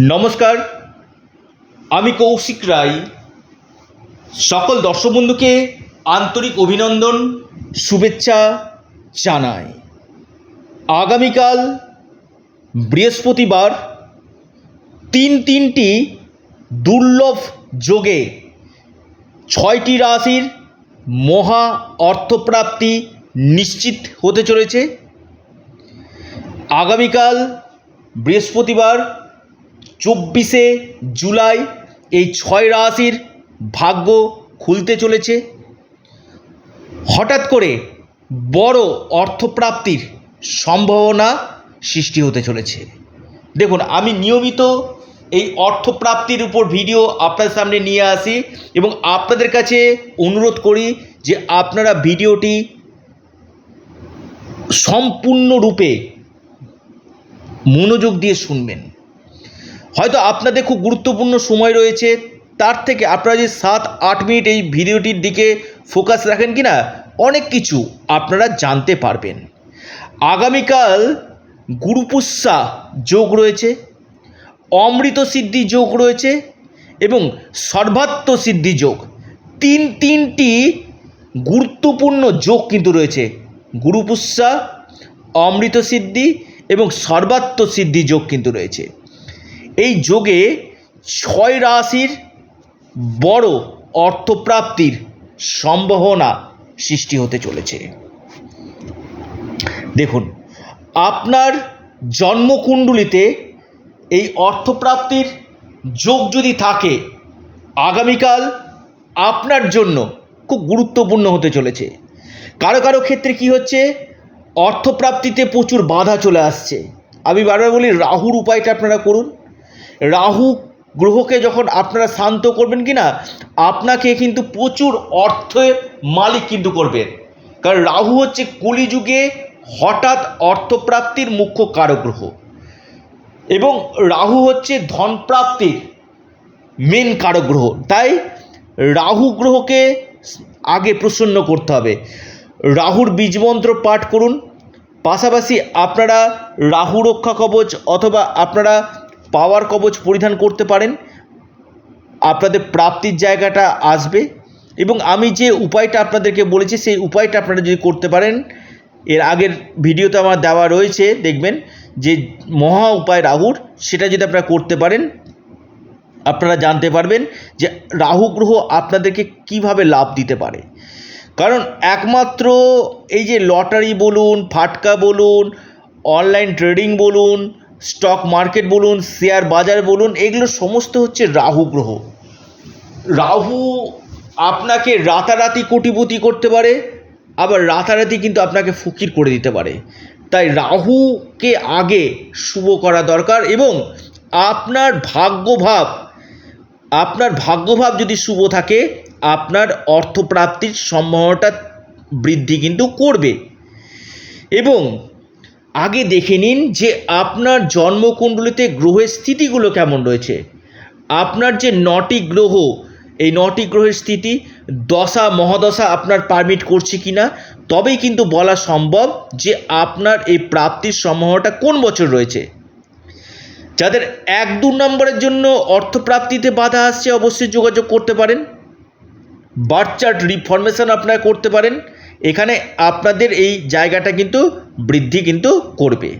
নমস্কার, আমি কৌশিক রায়। সকল দর্শক বন্ধুকে আন্তরিক অভিনন্দন, শুভেচ্ছা জানাই। আগামীকাল বৃহস্পতিবার তিন তিনটি দুর্লভ যোগে ছয়টি রাশির মহা অর্থপ্রাপ্তি নিশ্চিত হতে চলেছে। আগামীকাল বৃহস্পতিবার চব্বিশে জুলাই এই ছয় রাশির ভাগ্য খুলতে চলেছে। হঠাৎ করে বড় অর্থপ্রাপ্তির সম্ভাবনা সৃষ্টি হতে চলেছে। দেখুন, আমি নিয়মিত এই অর্থপ্রাপ্তির উপর ভিডিও আপনাদের সামনে নিয়ে আসি এবং আপনাদের কাছে অনুরোধ করি যে আপনারা ভিডিওটি সম্পূর্ণরূপে মনোযোগ দিয়ে শুনবেন। হয়তো আপনাদের খুব গুরুত্বপূর্ণ সময় রয়েছে, তার থেকে আপনারা যে সাত, আট মিনিট এই ভিডিওটির দিকে ফোকাস রাখেন কি না অনেক কিছু আপনারা জানতে পারবেন। আগামীকাল গুরুপুষ্যা যোগ রয়েছে, অমৃত সিদ্ধি যোগ রয়েছে এবং সর্বাত্ম সিদ্ধি যোগ। তিন তিনটি গুরুত্বপূর্ণ যোগ কিন্তু রয়েছে, গুরুপুষ্যা, অমৃত সিদ্ধি এবং সর্বাত্ম সিদ্ধি যোগ কিন্তু রয়েছে। এই যোগে ছয় রাশির বড় অর্থপ্রাপ্তির সম্ভাবনা সৃষ্টি হতে চলেছে। দেখুন, আপনার জন্মকুণ্ডলিতে এই অর্থপ্রাপ্তির যোগ যদি থাকে, আগামীকাল আপনার জন্য খুব গুরুত্বপূর্ণ হতে চলেছে। কারও কারও ক্ষেত্রে কি হচ্ছে? অর্থপ্রাপ্তিতে প্রচুর বাধা চলে আসছে। আমি বারবার বলি, রাহুর উপায়টা আপনারা করুন। রাহু গ্রহকে যখন আপনারা শান্ত করবেন কি না আপনাকে কিন্তু প্রচুর অর্থের মালিক কিন্তু করবেন কারণ রাহু হচ্ছে কলিযুগে হঠাৎ অর্থপ্রাপ্তির মুখ্য কারক গ্রহ। এবং রাহু হচ্ছে ধনপ্রাপ্তির মেন কারক গ্রহ। তাই রাহু গ্রহকে আগে প্রসন্ন করতে হবে। রাহুর বীজমন্ত্র পাঠ করুন। পাশাপাশি আপনারা রাহু রক্ষা কবচ অথবা আপনারা পাওয়ার কবচ পরিধান করতে পারেন। আপনাদের প্রাপ্তির জায়গাটা আসবে। এবং আমি যে উপায়টা আপনাদেরকে বলেছি, সেই উপায়টা আপনারা যদি করতে পারেন, এর আগের ভিডিওতে আমার দেওয়া রয়েছে, দেখবেন যে মহা উপায় রাহুর, সেটা যদি আপনারা করতে পারেন, আপনারা জানতে পারবেন যে রাহু গ্রহ আপনাদেরকে কীভাবে লাভ দিতে পারে। কারণ একমাত্র এই যে লটারি বলুন, ফাটকা বলুন, অনলাইন ট্রেডিং বলুন স্টক মার্কেট বলুন, শেয়ার বাজার বলুন, এগুলো সমস্ত হচ্ছে রাহু গ্রহ। রাহু আপনাকে রাতারাতি কোটিপতি করতে পারে, আবার রাতারাতি কিন্তু আপনাকে ফকির করে দিতে পারে। তাই রাহুকে আগে শুভ করা দরকার এবং আপনার ভাগ্যভাব আপনার ভাগ্যভাব যদি শুভ থাকে, আপনার অর্থপ্রাপ্তির সম্ভাবনাটা বৃদ্ধি কিন্তু করবে। এবং আগে দেখে নিন যে আপনার জন্মকুণ্ডলিতে গ্রহের স্থিতিগুলো কেমন রয়েছে। আপনার যে নটি গ্রহ, এই নটি গ্রহের স্থিতি, দশা, মহাদশা আপনার পারমিট করছে কি না তবেই কিন্তু বলা সম্ভব যে আপনার এই প্রাপ্তির সম্ভাবনাটা কোন বছর রয়েছে। যাদের এক দু নম্বরের জন্য অর্থপ্রাপ্তিতে বাধা আসছে অবশ্যই যোগাযোগ করতে পারেন। বার্থ চার্ট রিফরমেশন আপনারা করতে পারেন। এখানে আপনাদের এই জায়গাটা কিন্তু বৃদ্ধি কিন্তু করবে।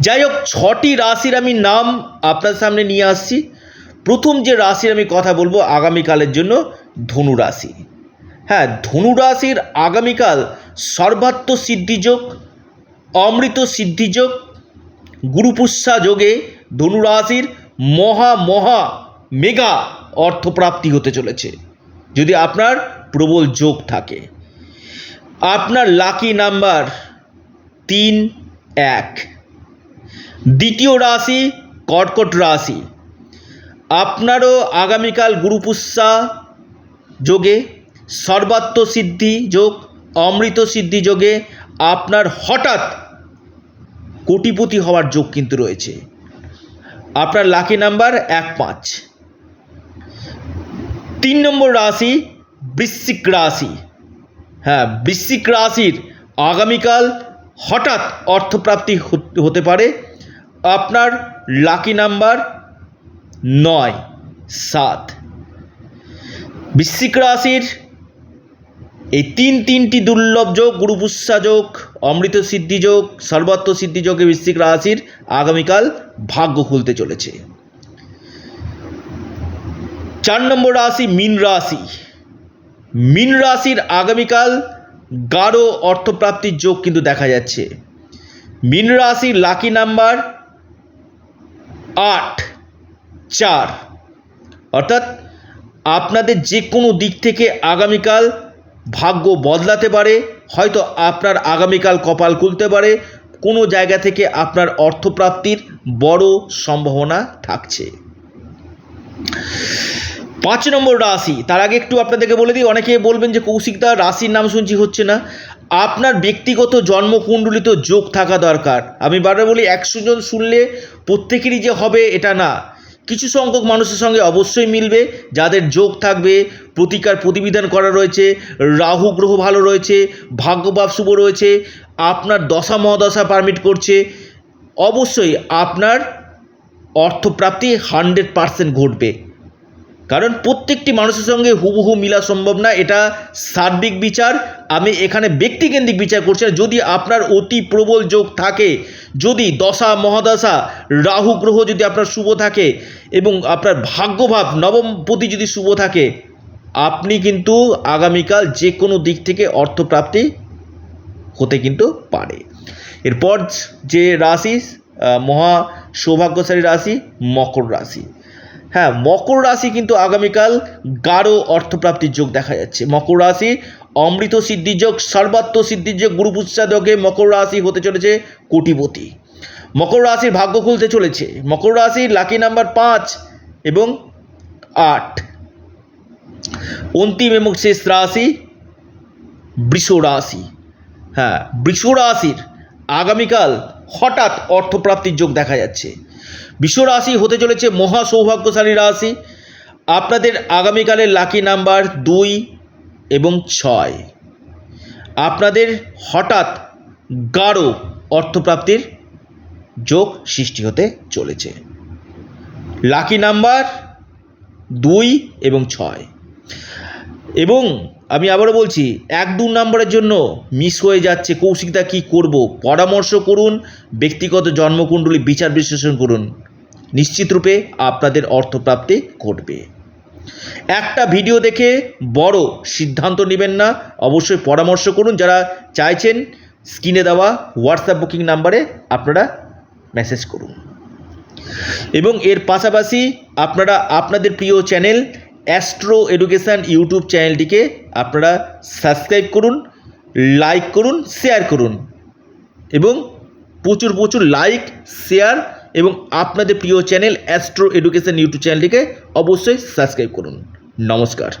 যাই হোক, ছটি রাশির আমি নাম আপনার সামনে নিয়ে আসছি। প্রথম যে রাশির আমি কথা বলব আগামীকালের জন্য ধনু রাশি। হ্যাঁ ধনু রাশির আগামীকাল সর্বাত্ম সিদ্ধিযোগ অমৃত সিদ্ধিযোগ গুরুপুষ্যা যোগে ধনু রাশির মহা মহা মেগা অর্থপ্রাপ্তি হতে চলেছে। যদি আপনার প্রবল যোগ থাকে। আপনার লাকি নাম্বার তিন, এক। দ্বিতীয় রাশি, কর্কট রাশি। আপনারও আগামীকাল গুরুপুষ্যা যোগে, সর্বাত্ম সিদ্ধি যোগ, অমৃত সিদ্ধি যোগে আপনার হঠাৎ কোটিপতি হওয়ার যোগ কিন্তু রয়েছে। আপনার লাকি নাম্বার এক পাঁচ। তিন নম্বর রাশি, বৃশ্চিক রাশি। হ্যাঁ বৃশ্চিক রাশির আগামীকাল হঠাৎ অর্থপ্রাপ্তি হত- পারে। আপনার লাকি নাম্বার নয়, সাত। বৃশ্চিক রাশির এই তিন তিনটি দুর্লভ যোগ গুরুপুষ্যা যোগ, অমৃত সিদ্ধি যোগ, সর্বাত্ম সিদ্ধি যোগে বৃশ্চিক রাশির আগামীকাল ভাগ্য খুলতে চলেছে। চার নম্বর রাশি মীন রাশি। মীন রাশির আগামীকাল গাঢ় অর্থপ্রাপ্তির যোগ কিন্তু দেখা যাচ্ছে। মীন রাশির লাকি নাম্বার আট, চার। অর্থাৎ আপনাদের যে কোনো দিক থেকে আগামীকাল ভাগ্য বদলাতে পারে, হয়তো আপনার আগামীকাল কপাল খুলতে পারে, কোনো জায়গা থেকে আপনার অর্থপ্রাপ্তির বড় সম্ভাবনা থাকছে। পাঁচ নম্বর রাশি, তার আগে একটু আপনাদেরকে বলে দিই, অনেকে বলবেন যে কৌশিকদা রাশির নাম শুনছি হচ্ছে না। আপনার ব্যক্তিগত জন্মকুণ্ডলিত যোগ থাকা দরকার। আমি বারবার বলি, একশো জন শুনলে প্রত্যেকেরই যে হবে এটা না। কিছু সংখ্যক মানুষের সঙ্গে অবশ্যই মিলবে, যাদের যোগ থাকবে, প্রতিকার প্রতিবিধান করা রয়েছে, রাহু গ্রহ ভালো রয়েছে, ভাগ্যভাব শুভ রয়েছে, আপনার দশা মহাদশা পারমিট করছে। অবশ্যই আপনার অর্থপ্রাপ্তি হান্ড্রেড পারসেন্ট ঘটবে। কারণ প্রত্যেকটি মানুষের সঙ্গে হুবহু মিলা সম্ভব না, এটা সার্বিক বিচার। আমি এখানে ব্যক্তিকেন্দ্রিক বিচার করছি যদি আপনার অতি প্রবল যোগ থাকে, যদি দশা, মহাদশা, রাহু গ্রহ যদি আপনার শুভ থাকে এবং আপনার ভাগ্যভাব নবমপতি যদি শুভ থাকে, আপনি কিন্তু আগামীকাল যে কোনো দিক থেকে অর্থপ্রাপ্তি হতে কিন্তু পারে। এরপর যে রাশি মহা সৌভাগ্যশালী রাশি, মকর রাশি। হ্যাঁ মকর রাশি কিন্তু আগামীকাল গাঢ় অর্থপ্রাপ্তির যোগ দেখা যাচ্ছে। মকর রাশি, অমৃত সিদ্ধির যোগ, সর্বাত্ম সিদ্ধির যোগ গুরুপুৎসা যোগে মকর রাশি হতে চলেছে কোটিপতি। মকর রাশির ভাগ্য খুলতে চলেছে। মকর রাশির লাকি নাম্বার পাঁচ এবং আট। অন্তিম এবং শেষ রাশি বৃষ রাশি। হ্যাঁ বৃষ রাশির আগামীকাল হঠাৎ অর্থপ্রাপ্তির যোগ দেখা যাচ্ছে। রাশি হতে চলেছে মহা সৌভাগ্যশালী রাশি। আপনাদের আগামীকালের লাকি নাম্বার দুই এবং ছয়। আপনাদের হঠাৎ গাঢ় অর্থপ্রাপ্তির যোগ সৃষ্টি হতে চলেছে। লাকি নাম্বার দুই এবং ছয়। এবং আমি আবারও বলছি, এক দু নম্বরের জন্য মিস হয়ে যাচ্ছে কৌশিকদা কী করব? পরামর্শ করুন, ব্যক্তিগত জন্মকুণ্ডলী বিচার বিশ্লেষণ করুন। নিশ্চিত রূপে আপনাদের অর্থপ্রাপ্তি ঘটবে। একটা ভিডিও দেখে বড় সিদ্ধান্ত নেবেন না, অবশ্যই পরামর্শ করুন। যারা চাইছেন স্ক্রিনে দেওয়া হোয়াটসঅ্যাপ বুকিং নাম্বারে আপনারা মেসেজ করুন। এবং এর পাশাপাশি আপনারা, আপনাদের প্রিয় চ্যানেল অ্যাস্ট্রো এডুকেশান ইউটিউব চ্যানেলটিকে আপনারা সাবস্ক্রাইব করুন লাইক করুন শেয়ার করুন। এবং প্রচুর প্রচুর লাইক শেয়ার এবং আপনাদের প্রিয় চ্যানেল অ্যাস্ট্রো এডুকেশান ইউটিউব চ্যানেলটিকে অবশ্যই সাবস্ক্রাইব করুন। নমস্কার।